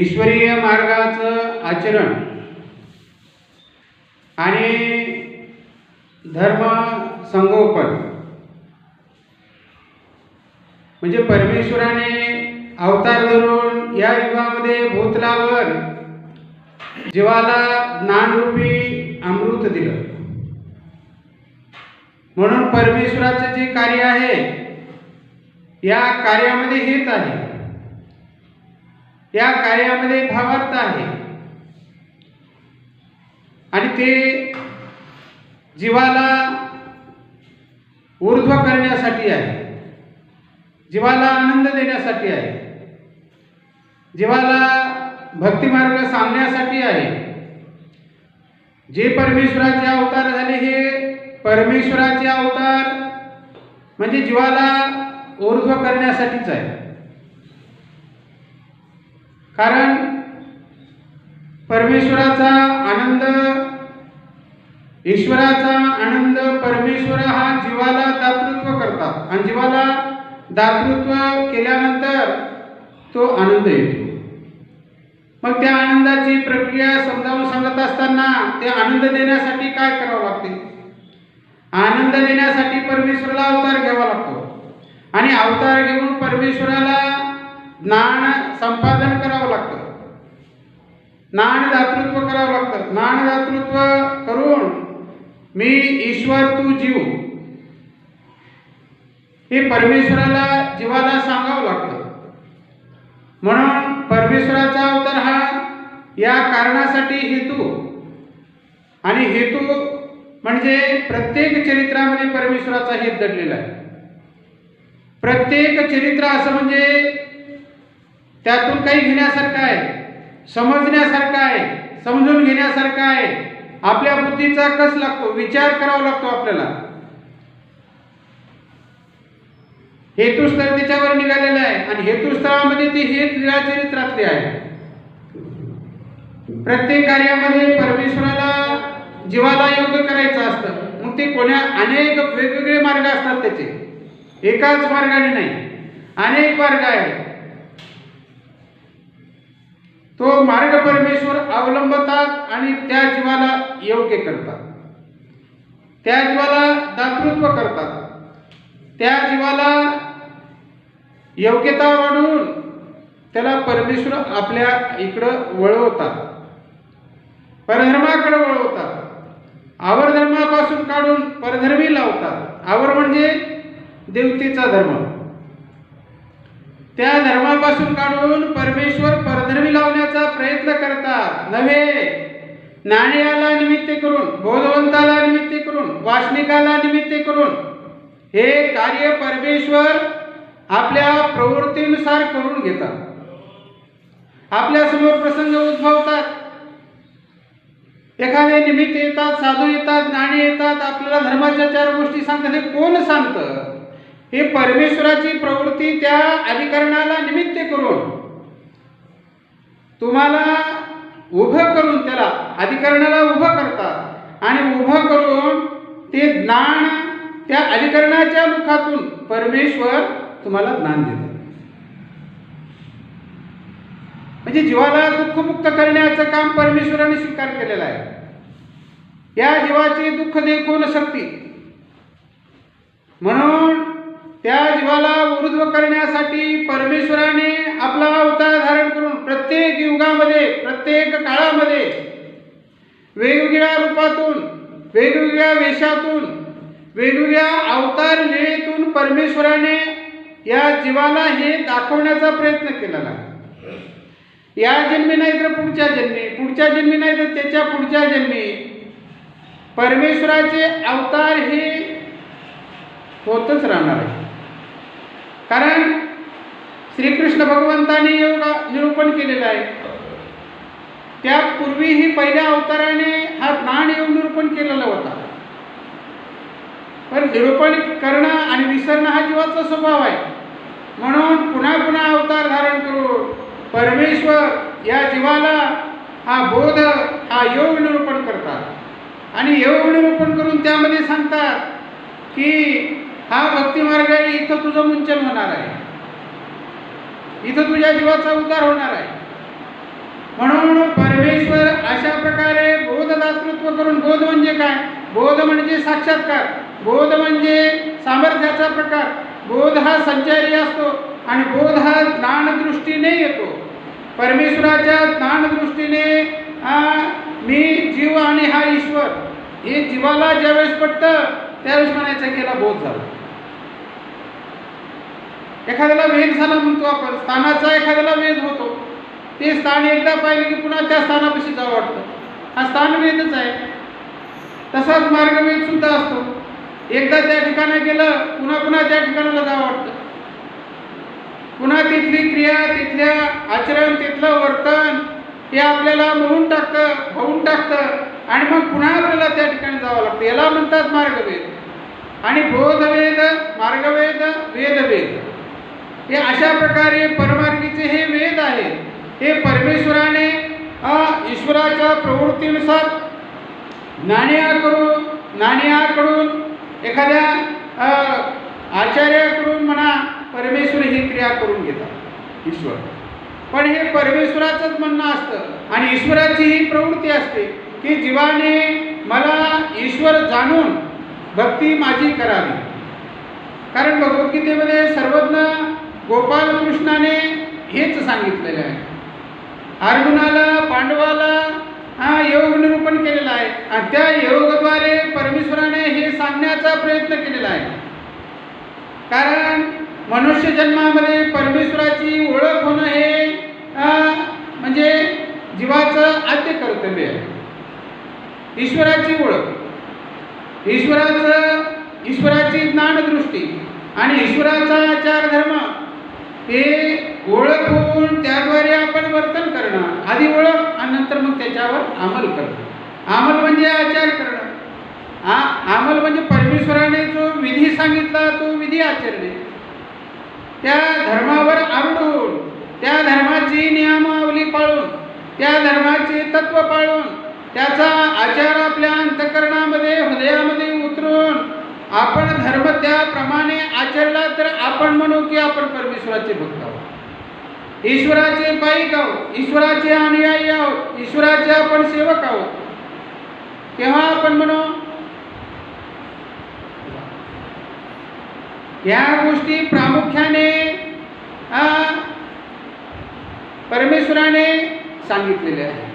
ईश्वरीय मार्गाचं आचरण आणि धर्म संगोपन. म्हणजे परमेश्वराने अवतार धरून या युगामध्ये भूतलावर जीवाला ज्ञानरूपी अमृत दिलं. म्हणून परमेश्वराचं जे कार्य आहे या कार्यामध्ये हेच आहे. या कार्यामध्ये भावार्थ आहे. आणि ते जीवाला ऊर्ध्व करण्यासाठी आहे. जीवाला आनंद देण्यासाठी आहे. जीवाला भक्तिमार्ग सांगण्यासाठी आहे. जे परमेश्वराचे अवतार झाले हे परमेश्वराचे अवतार म्हणजे जीवाला ऊर्ध्व करण्यासाठीच आहे. कारण परमेश्वराचा आनंद ईश्वराचा आनंद परमेश्वर हा जीवाला दातृत्व करतात. आणि जीवाला दातृत्व केल्यानंतर तो आनंद येतो. मग त्या आनंदाची प्रक्रिया समजावून सांगत असताना ते आनंद देण्यासाठी काय करावं लागते? आनंद देण्यासाठी परमेश्वराला अवतार घ्यावा लागतो. आणि अवतार घेऊन परमेश्वराला ज्ञान संपादन करावं लागतं. ज्ञान दातृत्व करावं लागतं. ज्ञान दातृत्व करून मी ईश्वर तू जीव. हे परमेश्वराला जीवाला सांगावं लागतं. म्हणून परमेश्वराचा अवतार हा या कारणासाठी हेतू. आणि हेतू म्हणजे प्रत्येक चरित्रामध्ये परमेश्वराचा हेत दडलेला आहे. प्रत्येक चरित्र असं म्हणजे त्यातून काही घेण्यासारखं आहे. समजण्यासारखं आहे. समजून घेण्यासारखं आहे. आपल्या बुद्धीचा कस लागतो? विचार करावा लागतो आपल्याला. हेतुस्थळ त्याच्यावर निघालेलं आहे आणि हेतुस्थळामध्ये ते हे लीळा चरित्रातले आहे. प्रत्येक कार्यामध्ये परमेश्वराला जीवाला योग्य करायचं असतं. मग ते कोण्या अनेक वेगवेगळे मार्ग असतात त्याचे. एकाच मार्गाने नाही. अनेक मार्ग आहेत. तो मार्ग परमेश्वर अवलंबतात आणि त्या जीवाला योग्य करतात. त्या जीवाला दातृत्व करतात. त्या जीवाला योग्यता वाढवून त्याला परमेश्वर आपल्या इकडं वळवतात. परधर्माकडे वळवतात. आवरधर्मापासून काढून परधर्मी लावतात. आवर म्हणजे देवतेचा धर्म. त्या धर्मापासून काढून परमेश्वर परधर्मी लावण्याचा प्रयत्न करतात. नव्हे? नाण्याला निमित्त करून बोधवंताला निमित्त करून वासनिकाला निमित्त करून हे कार्य परमेश्वर आपल्या प्रवृत्तीनुसार करून घेतात. आपल्यासमोर प्रसंग उद्भवतात. एखादे निमित्त येतात साधू येतात नाणे येतात आपल्याला धर्माच्या चार गोष्टी सांगतात. हे कोण सांगतं? हे परमेश्वराची प्रवृत्ती त्या अधिकरणाला निमित्त करून तुम्हाला उभं करून त्याला अधिकरणाला उभं करतात. आणि उभं करून ते ज्ञान त्या अधिकरणाच्या मुखातून परमेश्वर तुम्हाला ज्ञान देतात म्हणजे जीवाला दुःखमुक्त करण्याचं काम परमेश्वराने स्वीकार केलेलं आहे. या जीवाची दुःख देखून शक्ती म्हणून त्या जीवाला ऊर्ध्व करण्यासाठी परमेश्वराने आपला अवतार धारण करून प्रत्येक युगामध्ये प्रत्येक काळामध्ये वेगवेगळ्या रूपातून वेगवेगळ्या वेशातून वेगवेगळ्या अवतार लिळेतून परमेश्वराने या जीवाला हे दाखवण्याचा प्रयत्न केलेला आहे. या जन्मी नाही तर पुढच्या जन्मी पुढच्या जन्मी नाही तर त्याच्या पुढच्या जन्मी. परमेश्वराचे अवतार हे होतच राहणार आहे. कारण श्रीकृष्ण भगवंताने एवढा निरूपण केलेलं आहे. त्यापूर्वीही पहिल्या अवताराने हा प्राण योग निरूपण केलेला होता. पण निरूपण करणं आणि विसरणं हा जीवाचा स्वभाव आहे. म्हणून पुन्हा पुन्हा अवतार धारण करून परमेश्वर या जीवाला हा बोध हा योग निरूपण करतात. आणि योग निरूपण करून त्यामध्ये सांगतात की हा भक्तिमार्ग आहे इथं तुझं मुंचन होणार आहे. इथं तुझ्या जीवाचा उद्धार होणार आहे. म्हणून परमेश्वर अशा प्रकारे बोधदातृत्व करून बोध म्हणजे काय? बोध म्हणजे साक्षात्कार बोध म्हणजे सामर्थ्याचा प्रकार बोध हा संचारी असतो आणि बोध हा ज्ञानदृष्टीने येतो. परमेश्वराच्या ज्ञानदृष्टीने मी जीव आणि हा ईश्वर हे जीवाला ज्यावेळेस पटतं त्यावेळेस म्हणायचं केला बोध झाला. एखाद्याला वेध झाला म्हणतो आपण स्थानाचा एखाद्याला वेध होतो. ते स्थान एकदा पाहिलं की पुन्हा त्या स्थानापाशी जावं वाटतं. हा स्थान वेधच आहे. तसाच मार्गवेध सुद्धा असतो. एकदा त्या ठिकाणी गेलं पुन्हा पुन्हा त्या ठिकाणाला जावं वाटतं. पुन्हा तिथली क्रिया तिथल्या आचरण तिथलं वर्तन हे आपल्याला मोहून टाकतं होऊन टाकतं आणि मग पुन्हा आपल्याला त्या ठिकाणी जावं लागतं. याला म्हणतात मार्गवेद आणि बोधवेद मार्गवेद वेदवेद हे अशा प्रकारे परमार्गीचे हे वेद आहेत हे परमेश्वराने ईश्वराच्या प्रवृत्तीनुसार नाण्याकडून नाण्याकडून एखाद्या आचार्याकडून म्हणा परमेश्वर ही क्रिया करून घेतात ईश्वर. पण हे परमेश्वराचंच म्हणणं असतं आणि ईश्वराची ही प्रवृत्ती असते की जीवाने मला ईश्वर जाणून भक्ती माझी करावी. कारण भगवद्गीतेमध्ये सर्वज्ञ गोपाल कृष्णाने हेच सांगितलेलं आहे. अर्जुनाला पांडवाला हा योग निरूपण केलेला आहे. आणि त्या योगद्वारे परमेश्वराने हे सांगण्याचा प्रयत्न केलेला आहे. कारण मनुष्य जन्मामध्ये परमेश्वराची ओळख होणं हे म्हणजे जीवाचं आद्य कर्तव्य आहे. ईश्वराची ओळख. ईश्वराचं ईश्वराची ज्ञानदृष्टी आणि ईश्वराचा आचार ते हे ओळख होऊन त्याद्वारे आपण वर्तन करणं. आधी ओळख आणि नंतर मग त्याच्यावर अंमल करणं. अंमल म्हणजे आचार करणं. आ अंमल म्हणजे परमेश्वराने जो विधी सांगितला तो विधी आचरणे. त्या धर्मावर आरडून त्या धर्माची नियमावली पाळून त्या धर्माचे तत्व पाळून त्याचा आचार आपल्या आपण धर्म त्याप्रमाणे आचरला तर आपण म्हणू की आपण परमेश्वराचे भक्त आहोत. ईश्वराचे पाईक आहोत ईश्वराचे अनुयायी आहोत ईश्वराचे आपण सेवक आहोत. केव्हा आपण म्हणू? या गोष्टी प्रामुख्याने परमेश्वराने सांगितलेल्या आहेत.